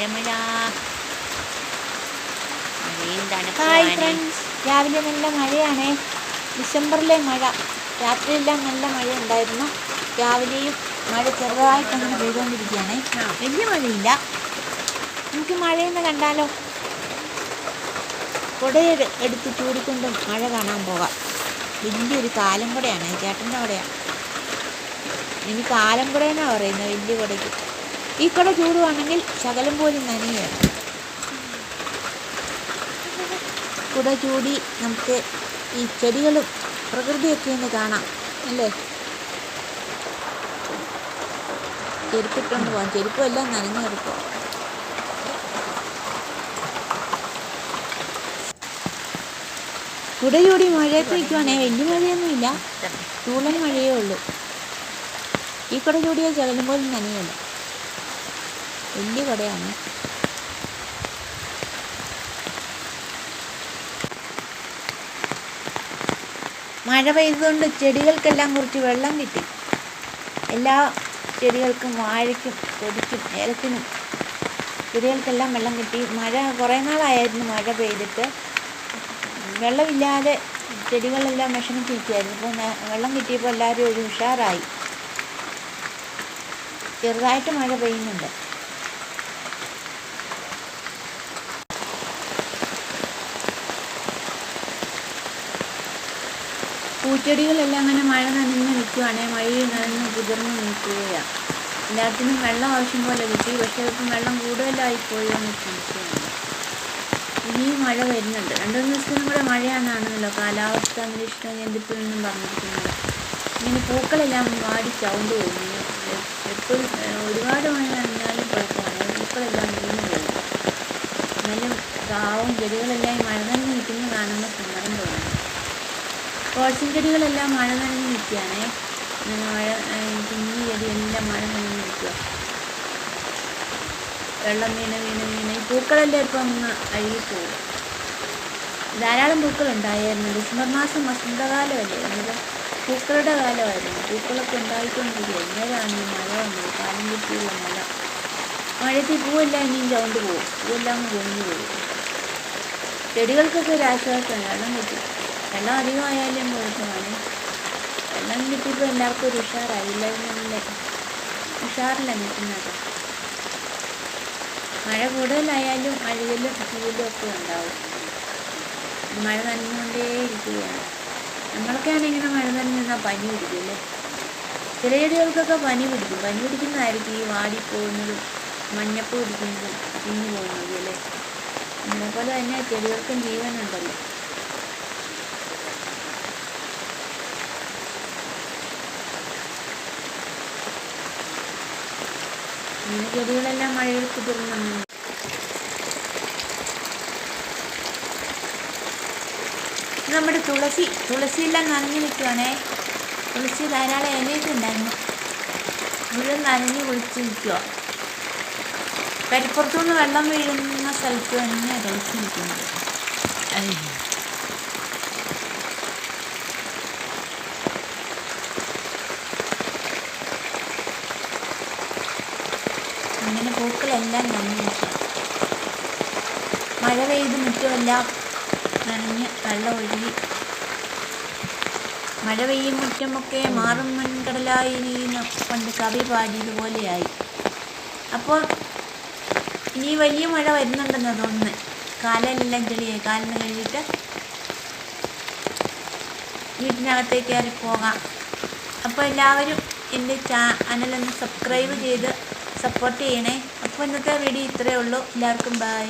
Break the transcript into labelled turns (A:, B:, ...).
A: മഴ മഴ മഴയും
B: ഹായ് ഫ്രണ്ട്സ് രാവിലെ നല്ല മഴയാണ്. ഡിസംബറിലെ മഴ. രാത്രിയെല്ലാം നല്ല മഴ ഉണ്ടായിരുന്നു. രാവിലെയും മഴ ചെറുതായിട്ട് അങ്ങനെ പെയ്തുകൊണ്ടിരിക്കുകയാണ് വലിയ മഴയില്ല. നമുക്ക് മഴയെന്ന് കണ്ടാലോ? കുടയെടു എടുത്ത് ചൂടിക്കൊണ്ട് മഴ കാണാൻ പോകാം. വലിയൊരു കാലം കുടയാണ്. ചേട്ടന്റെ കുടയാണ്. ഇനി കാലം കുടയെന്നാണ് പറയുന്നത്. വലിയ കുടയ്ക്ക്. ഈ കട ചൂടുവാണെങ്കിൽ ശകലം പോലും നനയാണ് കുട ചൂടി നമുക്ക് ഈ ചെടികളും പ്രകൃതിയൊക്കെ ഒന്ന് കാണാം അല്ലേ? ചെരുപ്പിട്ടുകൊണ്ട് പോകാം ചെരുപ്പും എല്ലാം നനഞ്ഞു കിടക്കും കുട ചൂടി മഴയത്ത് നിൽക്കുവാണേ. വലിയ മഴയൊന്നുമില്ല. ചൂളൻ മഴയേ ഉള്ളൂ. ഈ കുട ചൂടിയാൽ ചകലും പോലും നനയല്ല വലിയ കടയാണ്. മഴ പെയ്തുകൊണ്ട് ചെടികൾക്കെല്ലാം കുറച്ച് വെള്ളം കിട്ടി. എല്ലാ ചെടികൾക്കും വാഴയ്ക്കും കൊടിക്കും ഏലത്തിനും ചെടികൾക്കെല്ലാം വെള്ളം കിട്ടി. മഴ കുറേ നാളായിരുന്നു മഴ പെയ്തിട്ട്. വെള്ളമില്ലാതെ ചെടികളെല്ലാം വിഷമിച്ചിരിക്കുകയായിരുന്നു. ഇപ്പോൾ വെള്ളം കിട്ടിയപ്പോൾ എല്ലാവരും ഒരു ഉഷാറായി. ചെറുതായിട്ട് മഴ പെയ്യുന്നുണ്ട്. പൂച്ചെടികളെല്ലാം അങ്ങനെ മഴ നനഞ്ഞ് നിൽക്കുകയാണ് മഴയിൽ നനഞ്ഞ് കുതിർന്ന് നിൽക്കുകയാണ് എല്ലാത്തിനും വെള്ളം ആവശ്യം പോലെ കിട്ടി പക്ഷേ ഇപ്പം വെള്ളം കൂടുതലായിപ്പോയോ എന്ന് ചിന്തിക്കുകയാണ്. ഇനിയും മഴ വരുന്നുണ്ട്. രണ്ടു മൂന്ന് ദിവസത്തിനും കൂടെ മഴയാണെന്നാണല്ലോ കാലാവസ്ഥ നിരീക്ഷണ കേന്ദ്രത്തിൽ നിന്നും പറഞ്ഞിരിക്കുന്നത്. ഇങ്ങനെ പൂക്കളെല്ലാം വാടി ചവിണ്ട് പോകുന്നു എപ്പോഴും ഒരുപാട് മഴ നനഞ്ഞാലും കുഴപ്പമാണ് പൂക്കളെല്ലാം വീണ് പോകുന്നു. എന്നാലും കാവും ചെടികളെല്ലാം ഈ മഴ നനഞ്ഞ് നിൽക്കുന്ന കാണുമ്പോൾ സങ്കടം തോന്നുന്നു. റോസിൻ ചെടികളെല്ലാം മഴ നനഞ്ഞ് നിൽക്കുകയാണേ. മഴ കുഞ്ഞു ചെടി എല്ലാം മഴ നനഞ്ഞ് നിൽക്കുക. വെള്ളം വീണ് വീണ് വീണ്. ഈ പൂക്കളെല്ലാം ഇപ്പം അങ്ങ് അഴുകിപ്പോകും ധാരാളം പൂക്കൾ ഉണ്ടായിരുന്നു ഡിസംബർ മാസം വസന്തകാലമല്ലേ? അന്നേരം പൂക്കളുടെ കാലമായിരുന്നു. പൂക്കളൊക്കെ ഉണ്ടായിക്കൊണ്ടിരിക്കുക എന്നേരാണ് ഈ മഴ വന്നത്. കാലം കിട്ടിയുള്ള മഴ. മഴയത്ത് പൂവെല്ലാം ഇനിയും ചവണ്ട് പോകും. പൂവെല്ലാം പൊങ്ങി പോകും. ചെടികൾക്കൊക്കെ ഒരു ആശ്വാസം വെള്ളം കിട്ടി. വെള്ളം അധികമായാലും കുഴപ്പമാണ് വെള്ളം കിട്ടിയപ്പോൾ എല്ലാവർക്കും ഒരു ഉഷാറായില്ല നല്ല ഉഷാറില്ല നിൽക്കുന്നത്. മഴ കൂടുതലായാലും അഴുകലും ചൂടും ഒക്കെ ഉണ്ടാവും. മഴ നനഞ്ഞുകൊണ്ടേ ഇരിക്കുകയാണ് നമ്മളൊക്കെയാണ് ഇങ്ങനെ മഴ നനഞ്ഞാൽ പനി പിടിക്കില്ലേ ചില ചെടികൾക്കൊക്കെ പനി പിടിക്കും. പനി പിടിക്കുന്നതായിരിക്കും ഈ വാടിപ്പോകുന്നതും മഞ്ഞപ്പ് പിടിക്കുന്നതും തിന്നു പോകുന്നതും അല്ലേ? അതേപോലെ തന്നെ ചെടികൾക്കും ജീവനുണ്ടല്ലോ. ചെടികളെല്ലാം മഴയിൽ കുതിർന്നു നമ്മുടെ തുളസി തുളസിയെല്ലാം നനഞ്ഞു നിൽക്കുവാണേ. തുളസി ധാരാളം ഇലയൊക്കെ ഉണ്ടായിരുന്നു മുഴുവൻ നനഞ്ഞു കുളിച്ച് നിൽക്കുക കരിപ്പുറത്തുനിന്ന് വെള്ളം വീഴുന്ന സ്ഥലത്ത് തന്നെ തുളസി നിൽക്കുന്നത് അങ്ങനെ പൂക്കളെല്ലാം നനഞ്ഞു നിൽക്കുക. മഴ പെയ്ത് മുറ്റമെല്ലാം നനഞ്ഞ് വെള്ളം ഒഴുകി. മഴ പെയ്യും മുറ്റമൊക്കെ മാറും മുൻകടലായി പണ്ട് കവി പാടിയതുപോലെയായി. അപ്പോൾ ഇനി വലിയ മഴ വരുന്നുണ്ടെന്ന് തോന്നുന്നു. കാലെല്ലാം ചെളിയായി. കാലിന് കഴുകിയിട്ട് വീട്ടിനകത്തേക്ക് കയറി പോകാം. അപ്പോൾ എല്ലാവരും എന്റെ ചാനലൊന്ന് സബ്സ്ക്രൈബ് ചെയ്ത് സപ്പോർട്ട് ചെയ്യണേ. അപ്പോൾ ഇന്നത്തെ വീഡിയോ ഇത്രയേ ഉള്ളൂ. എല്ലാവർക്കും ബൈ